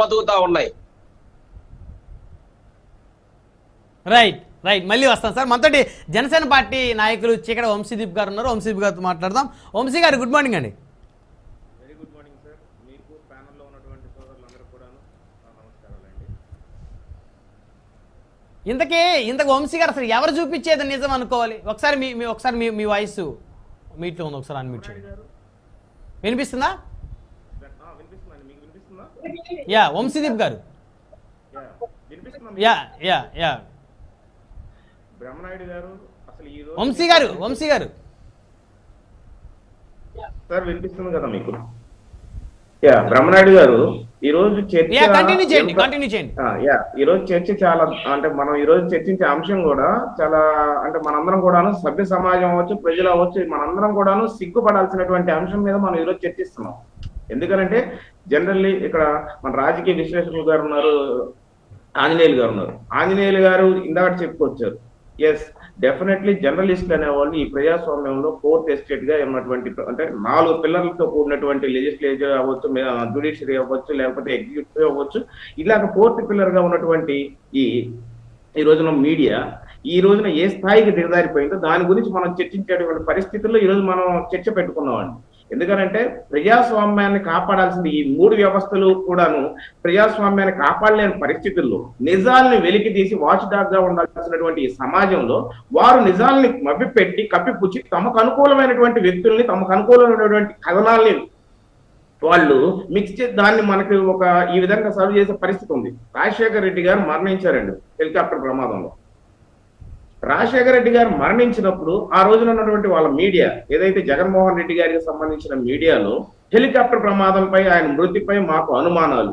బతుకుతా ఉన్నాయి. Right right మళ్ళీ వస్తాం సార్. మనతోటి జనసేన పార్టీ నాయకులు చీకడ వంశీదీప్ గారు ఉన్నారు. వంశీదీప్ గారితో మాట్లాడదాం. వంశీ గారు గుడ్ మార్నింగ్ అండి. వెరీ గుడ్ మార్నింగ్ సార్ మీకు ప్యానల్లో ఉన్నటువంటి సోదరులందరూ కూడాను నా నమస్కారాలండి ఇంతకీ ఇంతకు వంశీ గారు అసలు ఎవరు చూపించేది నిజం అనుకోవాలి? ఒకసారి మీ మీ ఒకసారి మీ మీ వాయిస్ మీట్లో ఉంది. ఒకసారి అన్మ్యూట్ చేయండి. వినిపిస్తుందా ఆ, వినిపిస్తుందండి మీకు వినిపిస్తుందా యా వంశీదీప్ గారు. యా వినిపిస్తుందా యా యా యా. బ్రహ్మనాయుడు గారు అసలు ఈ రోజు వంశీ గారు వంశీ గారు. సార్ వినిపిస్తుంది కదా మీకు? యా బ్రహ్మనాయుడు గారు ఈ రోజు చర్చ కంటిన్యూ చేయండి కంటిన్యూ యా ఈ రోజు చర్చ చాలా అంటే మనం ఈ రోజు చర్చించే అంశం కూడా చాలా అంటే మనందరం కూడాను సభ్య సమాజం అవ్వచ్చు ప్రజలు అవ్వచ్చు మనందరం కూడాను సిగ్గుపడాల్సినటువంటి అంశం మీద మనం ఈ రోజు చర్చిస్తున్నాం. ఎందుకనంటే జనరల్లీ ఇక్కడ మన రాజకీయ విశ్లేషకులు గారు ఉన్నారు ఆంజనేయులు గారు ఉన్నారు. ఆంజనేయులు గారు ఇందాక చెప్పుకొచ్చారు. ఎస్ డెఫినెట్లీ జర్నలిస్టులు అనేవాళ్ళు ఈ ప్రజాస్వామ్యంలో ఫోర్త్ ఎస్టేట్గా ఉన్నటువంటి అంటే నాలుగు పిల్లర్లతో కూడినటువంటి లెజిస్లేచర్ అవ్వచ్చు జుడిషియరీ అవ్వచ్చు లేకపోతే ఎగ్జిక్యూటివ్ అవ్వచ్చు. ఇలాగ ఫోర్త్ పిల్లర్గా ఉన్నటువంటి ఈ ఈ రోజున మీడియా ఈ రోజున ఏ స్థాయికి దిగదారిపోయిందో దాని గురించి మనం చర్చించేటువంటి పరిస్థితుల్లో ఈ రోజు మనం చర్చ పెట్టుకున్నామండి. ఎందుకనంటే ప్రజాస్వామ్యాన్ని కాపాడాల్సింది ఈ మూడు వ్యవస్థలు కూడాను ప్రజాస్వామ్యాన్ని కాపాడలేని పరిస్థితుల్లో నిజాల్ని వెలికి తీసి వాచ్ డాగ్గా ఉండాల్సినటువంటి ఈ సమాజంలో వారు నిజాల్ని మభ్యపెట్టి కప్పిపుచ్చి తమకు అనుకూలమైనటువంటి వ్యక్తుల్ని తమకు అనుకూలమైనటువంటి కథనాల్ని వాళ్ళు మిక్స్ చేసి దాన్ని మనకి ఒక ఈ విధంగా సర్వ్ చేసే పరిస్థితి ఉంది. రాజశేఖర రెడ్డి గారు మరణించారండి హెలికాప్టర్ ప్రమాదంలో. రాజశేఖర రెడ్డి గారు మరణించినప్పుడు ఆ రోజున ఉన్నటువంటి వాళ్ళ మీడియా ఏదైతే జగన్మోహన్ రెడ్డి గారికి సంబంధించిన మీడియాలో హెలికాప్టర్ ప్రమాదంపై ఆయన మృతిపై మాకు అనుమానాలు.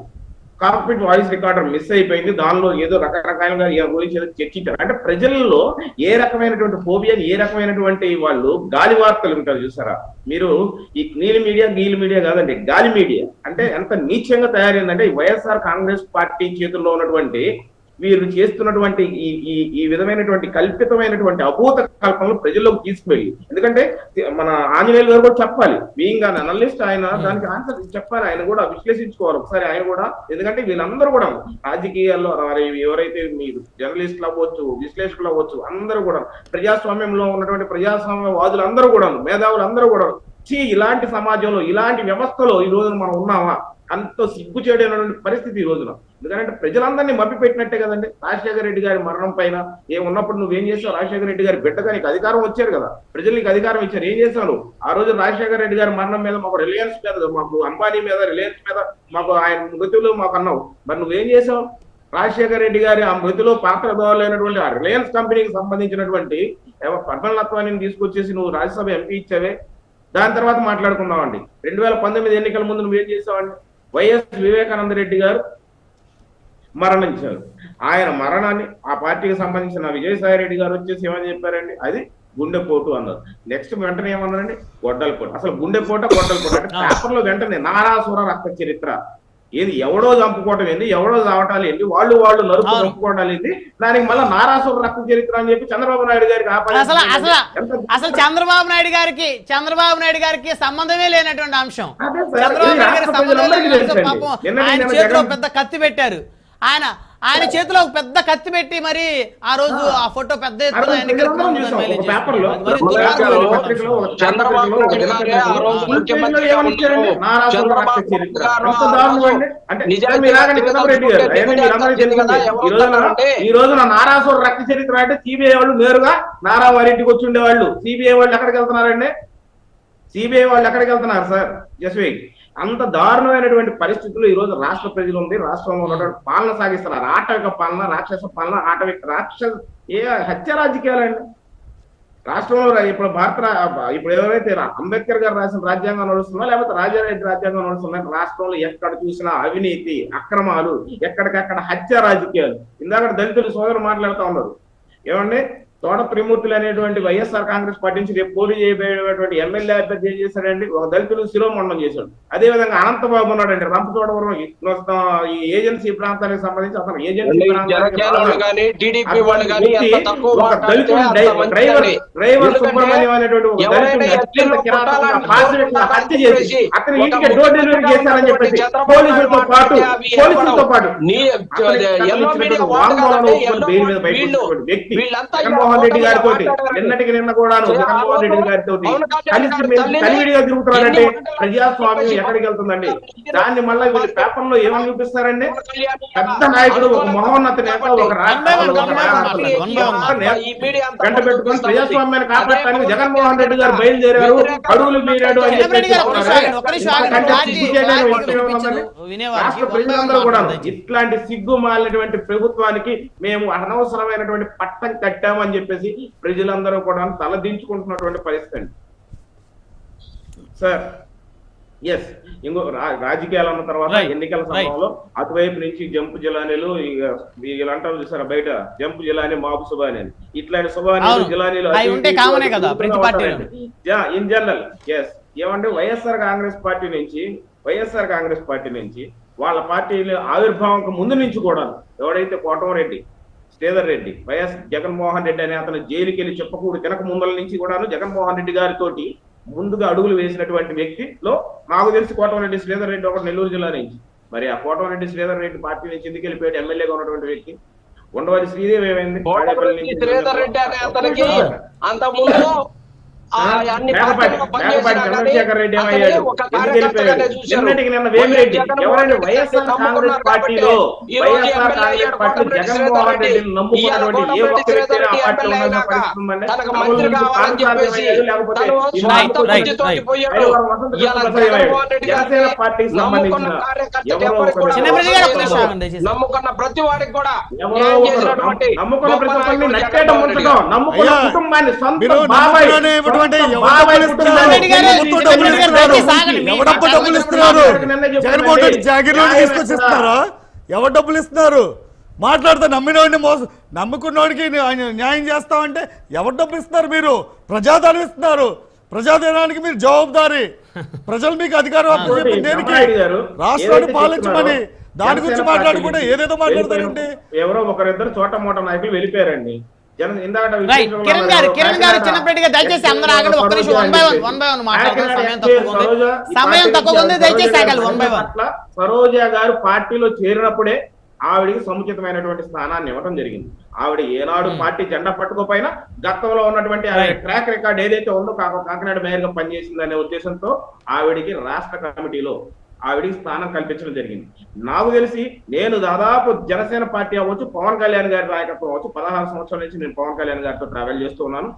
కాక్పిట్ వాయిస్ రికార్డర్ మిస్ అయిపోయింది. దానిలో ఏదో రకరకాలుగా ఈ గురించి ఏదో చర్చించారు. అంటే ప్రజల్లో ఏ రకమైనటువంటి ఫోబియా ఏ రకమైనటువంటి వాళ్ళు గాలి వార్తలు ఉంటారు చూసారా? మీరు ఈ నీలి మీడియా గీలి మీడియా కాదండి గాలి మీడియా. అంటే ఎంత నీచంగా తయారైందంటే వైఎస్ఆర్ కాంగ్రెస్ పార్టీ చేతుల్లో ఉన్నటువంటి వీరు చేస్తున్నటువంటి ఈ ఈ ఈ విధమైనటువంటి కల్పితమైనటువంటి అభూత కల్పనలు ప్రజల్లోకి తీసుకువెళ్ళి. ఎందుకంటే మన ఆంజనేయులు గారు కూడా చెప్పాలి బీయింగ్ అన్ అనలిస్ట్ ఆయన దానికి ఆన్సర్ చెప్పాలి ఆయన కూడా విశ్లేషించుకోవాలి ఒకసారి ఆయన కూడా. ఎందుకంటే వీళ్ళందరూ కూడా రాజకీయాల్లో ఎవరైతే మీరు జర్నలిస్టులు అవ్వచ్చు విశ్లేషకులు అవ్వచ్చు అందరూ కూడా ప్రజాస్వామ్యంలో ఉన్నటువంటి ప్రజాస్వామ్య వాదులు అందరూ కూడా మేధావులు అందరూ కూడా ఇలాంటి సమాజంలో ఇలాంటి వ్యవస్థలో ఈ రోజున మనం ఉన్నామా? అంత సిగ్గు చేయడం పరిస్థితి ఈ రోజున. ఎందుకంటే ప్రజలందరినీ మభ్య పెట్టినట్టే కదండి. రాజశేఖర రెడ్డి గారి మరణం పైన ఏమున్నప్పుడు నువ్వేం చేసావు? రాజశేఖర రెడ్డి గారి బిడ్డగా నీకు అధికారం వచ్చారు కదా. ప్రజలు నీకు అధికారం ఇచ్చారు. ఏం చేశావు ఆ రోజు రాజశేఖర రెడ్డి గారి మరణం మీద మాకు రిలయన్స్ మీద మాకు అంబానీ మీద రిలయన్స్ మీద మాకు ఆయన మృతులు మాకు అన్నావు. మరి నువ్వేం చేసావు రాజశేఖర రెడ్డి గారి ఆ మృతిలో పాత్రదారులైనటువంటి ఆ రిలయన్స్ కంపెనీకి సంబంధించినటువంటి ఏమో పద్మలత్వాన్ని తీసుకొచ్చేసి నువ్వు రాజ్యసభ ఎంపీ ఇచ్చావే. దాని తర్వాత మాట్లాడుకుందామండి. రెండు వేల పంతొమ్మిది ఎన్నికల ముందు నువ్వేం చేసావండి? వైఎస్ వివేకానంద రెడ్డి గారు మరణించారు. ఆయన మరణాన్ని ఆ పార్టీకి సంబంధించిన విజయసాయి రెడ్డి గారు వచ్చేసి ఏమని చెప్పారండి? అది గుండెపోటు అన్నారు. నెక్స్ట్ వెంటనే ఏమన్నారండి? గొడ్డలపోటు. అసలు గుండెపోట గొడ్డలపోటు. అంటే పేపర్లో వెంటనే నారాసుర రక్త చరిత్ర ఏది? ఎవడో చంపుకోవటం ఏంది? ఎవడో చావటాలు ఏంటి వాళ్ళు వాళ్ళు నరుపు. చంపుకోవటాలు ఏంటి దానికి మళ్ళీ నారాసుర రక్త చరిత్ర అని చెప్పి చంద్రబాబు నాయుడు గారికి అసలు అసలు అసలు చంద్రబాబు నాయుడు గారికి చంద్రబాబు నాయుడు గారికి సంబంధమే లేనటువంటి అంశం. చంద్రబాబు నాయుడు గారికి సంబంధం ఆయన చేతిలో పెద్ద కత్తి పెట్టారు. ఆయన ఆయన చేతిలో ఒక పెద్ద కత్తి పెట్టి మరి ఆ రోజు ఆ. ఫోటో పెద్ద ఆ రోజు. నారాసుర రక్త చరిత్ర. అంటే ఈ? ఈ సిబిఐ వాళ్ళు నేరుగా నారా వారింటికి వచ్చి ఉండేవాళ్ళు. సిబిఐ వాళ్ళు ఎక్కడికి వెళ్తున్నారండి? సిబిఐ వాళ్ళు ఎక్కడికి వెళ్తున్నారు సార్? జస్వీ అంత దారుణమైనటువంటి పరిస్థితులు ఈ రోజు రాష్ట్ర ప్రజలు ఉంది రాష్ట్రంలో ఉన్నటువంటి పాలన సాగిస్తున్నారు. ఆటవిక పాలన రాక్షస పాలన ఆటవిక రాక్షస ఏ హత్య రాజకీయాలండి? రాష్ట్రంలో రా- ఇప్పుడు భారత ఇప్పుడు ఎవరైతే రా- అంబేద్కర్ గారు రాసిన రాజ్యాంగం నడుస్తుందో? లేకపోతే రాజారెడ్డి రాజ్యాంగం నడుస్తుందా? రాష్ట్రంలో ఎక్కడ చూసినా అవినీతి అక్రమాలు ఎక్కడికక్కడ హత్య రాజకీయాలు. ఇందాక దళితులు సోదరు మాట్లాడుతూ ఉన్నారు. ఏమండి? తోట త్రిమూర్తులు అనేటువంటి వైఎస్ఆర్ కాంగ్రెస్ పార్టీ నుంచి రేపు పోటీ చేయబోయేటువంటి ఎమ్మెల్యే అభ్యర్థి ఏం చేశాడండి? ఒక దళితులు శిరోమండలం చేశాడు. అదే విధంగా అనంతబాబు ఉన్నాడండి. రంపచోడవరం ఈ ఏజెన్సీ ప్రాంతానికి సంబంధించి అతను ఏజెన్సీ డ్రైవర్ సుబ్రహ్మణ్యం అనేటువంటి హత్య చేసి అతని ఇంటికి డోర్ డెలివరీ చేశారని చెప్పేసి పోలీసులతో పాటు పోలీసులతో. పాటు వ్యక్తి. జగన్మోహన్ రెడ్డి గారితో. నిన్నటికి నిన్న కూడాను ఆ జగన్మోహన్ రెడ్డి గారితో కలిసి కలివిడిగా తిరుగుతున్నారంటే ప్రజాస్వామ్యం ఎక్కడికి వెళ్తుందండి? దాన్ని మళ్ళీ వీళ్ళు పేపర్లో ఏమని చూపిస్తారండి? పెద్ద నాయకుడు ఒక మహోన్నత నేత ఒక గంట పెట్టుకొని ప్రజాస్వామ్యాన్ని కాపాడటానికి జగన్మోహన్ రెడ్డి గారు బయలుదేరారు అడుగులు మీరాడు అని రాష్ట్ర ప్రజలందరూ కూడా. ఇట్లాంటి సిగ్గు మాలినటువంటి ప్రభుత్వానికి మేము అనవసరమైనటువంటి పట్టం కట్టామని చెప్పేసి ప్రజలందరూ కూడా తలదించుకుంటున్నటువంటి పరిస్థితి అండి సార్ ఎస్ ఇంకో రాజకీయాలు అన్న తర్వాత ఎన్నికల. సమయంలో అటువైపు నుంచి జంపు జిలానీలు వీళ్ళు అంటారు చూసారా బయట జంపు జిలానీ మాబు సుబాని అని ఇట్లాంటి సుబానీలు అవును. జిలానీలు. ఇన్ జనరల్ ఎస్ ఏమంటే వైఎస్ఆర్ కాంగ్రెస్ పార్టీ నుంచి వైఎస్ఆర్ కాంగ్రెస్ పార్టీ నుంచి వాళ్ళ పార్టీలు ఆవిర్భావంకు ముందు నుంచి కూడా ఎవడైతే కోటమరెడ్డి శ్రీధర్ రెడ్డి వైఎస్ జగన్మోహన్ రెడ్డి అనే అతను జైలుకి వెళ్ళి చెప్పకూడదు. తినక ముందల నుంచి కూడాను జగన్మోహన్ రెడ్డి గారితోటి ముందుగా అడుగులు వేసినటువంటి వ్యక్తిలో నాకు తెలిసి కోటమరెడ్డి శ్రీధర్ రెడ్డి ఒకటి నెల్లూరు జిల్లా నుంచి. మరి ఆ కోటమరెడ్డి శ్రీధర్ రెడ్డి పార్టీ నుంచి ఎందుకు వెళ్ళిపోయాడు? ఎమ్మెల్యేగా ఉన్నటువంటి వ్యక్తి. ఉండవల్లి శ్రీదేవి ఏమైంది? శ్రీధర్ రెడ్డి అనే అతనికి అంత ముందు పార్టీలో జగన్మోహన్ రెడ్డిని నమ్ముకున్నటువంటి ఏ ఒక్క వ్యక్తి ఆ పార్టీలో ఉన్న జనసేన పార్టీకి నమ్ముకున్న సంబంధించిన ప్రతి వాడికి కూడా నమ్ముకున్న ప్రతి ఒక్కరిని గారు. నమ్ముకున్న కుటుంబాన్ని సొంత బాబాయ్ డబ్బులు ఇస్తున్నారు? దయచేసి ఆగండి. మీ ఎవడప్ప మాట్లాడే డబ్బులు ముందు ఇస్తున్నారు నిన్నే చెప్పానండి. జగన్మోహన్ రెడ్డి జాగీర్లో తీసుకొచ్చి? ఇస్తున్నారా ఎవరు డబ్బులు ఇస్తున్నారు మాట్లాడితే నమ్మినోడిని మోస నమ్ముకున్నోడికి న్యా- న్యాయం చేస్తామంటే ఎవరు డబ్బులు ఇస్తున్నారు మీరు ప్రజాధనం ఇస్తున్నారు ప్రజాధనానికి మీరు జవాబుదారి ప్రజలు మీకు అధికారం దేనికి రాష్ట్రాన్ని పాలించమని దాని గురించి మాట్లాడుకుంటే ఏదేదో మాట్లాడతారండి ఎవరో ఒకరిద్దరు చోట మోట నాయకులు వెళ్ళిపోయారండి కిరణ్ గారు కిరణ్ గారు చిన్నప్పటి గారు దయచేసి అందరూ ఆగండి. ఒక్క నిమిషం one by one one by one మాట్లాడదాం. సమయం తక్కువ ఉంది. సమయం తక్కువ ఉంది. దయచేసి ఆగాలి వన్ బై వన్. సరోజ గారు పార్టీలో చేరినప్పుడే ఆవిడికి సముచితమైనటువంటి స్థానాన్ని ఇవ్వడం జరిగింది. ఆవిడ ఏనాడు పార్టీ జెండా పట్టుకోపోయినా గతంలో ఉన్నటువంటి. ట్రాక్ రికార్డ్ ఏదైతే ఉందో కాక- కాకినాడ మేయర్గా పనిచేసింది అనే ఉద్దేశంతో ఆవిడికి రాష్ట్ర కమిటీలో ఆవిడికి స్థానం కల్పించడం జరిగింది. నాకు తెలిసి నేను దాదాపు జనసేన పార్టీ అవ్వచ్చు పవన్ కళ్యాణ్ గారి నాయకత్వం అవ్వచ్చు పదహారు సంవత్సరాల నుంచి నేను పవన్ కళ్యాణ్ గారితో ట్రావెల్ చేస్తూ ఉన్నాను.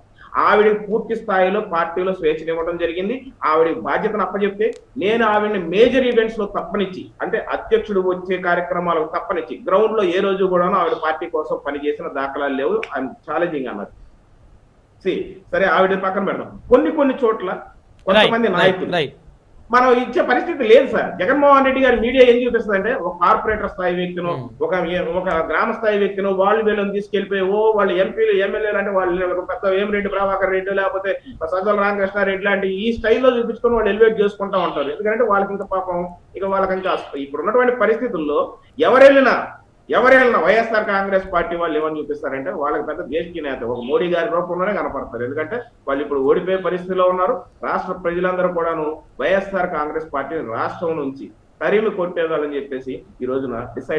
ఆవిడకి పూర్తి స్థాయిలో పార్టీలో స్వేచ్ఛను ఇవ్వడం జరిగింది. ఆవిడ బాధ్యతను అప్పచెప్తే నేను ఆవిడని మేజర్ ఈవెంట్స్లో తప్పనిచ్చి అంటే అధ్యక్షుడు వచ్చే కార్యక్రమాలకు తప్పనిచ్చి గ్రౌండ్లో ఏ రోజు కూడా ఆవిడ పార్టీ కోసం పనిచేసిన దాఖలాలు లేవు. ఐఎమ్ ఛాలెంజింగ్ అన్నది. సరే ఆవిడ పక్కన పెడదాం. కొన్ని కొన్ని చోట్ల కొంతమంది నాయకులు మనం ఇచ్చే పరిస్థితి లేదు సార్. జగన్మోహన్ రెడ్డి గారి మీడియా ఏం చూపిస్తుంది అంటే ఒక కార్పొరేటర్ స్థాయి వ్యక్తిను ఒక ఒక గ్రామ స్థాయి వ్యక్తిను వాళ్ళు వీళ్ళని తీసుకెళ్ళిపోయి ఓ వాళ్ళు ఎంపీలు ఎమ్మెల్యేలు అంటే వాళ్ళు పెద్ద వేమిరెడ్డి ప్రభాకర్ రెడ్డి లేకపోతే సజ్జల రామకృష్ణారెడ్డి లాంటి ఈ స్టైల్లో చూపించుకొని వాళ్ళు ఎలివేట్ చేసుకుంటా ఉంటారు. ఎందుకంటే వాళ్ళకి ఇంకా పాపం ఇక వాళ్ళకి ఇంకా ఇప్పుడు ఉన్నటువంటి పరిస్థితుల్లో ఎవరెళ్ళినా ఎవరైనా వైఎస్ఆర్ కాంగ్రెస్ పార్టీ వాళ్ళు ఏమని చూపిస్తారంటే వాళ్ళకి పెద్ద దేశీయ నేత ఒక మోడీ గారి రూపంలోనే కనపడతారు. ఎందుకంటే వాళ్ళు ఇప్పుడు ఓడిపోయే పరిస్థితిలో ఉన్నారు. రాష్ట్ర ప్రజలందరూ కూడాను వైఎస్ఆర్ కాంగ్రెస్ పార్టీని రాష్ట్రం నుంచి తరిమి కొట్టేదాలని చెప్పేసి ఈ రోజున డిసైడ్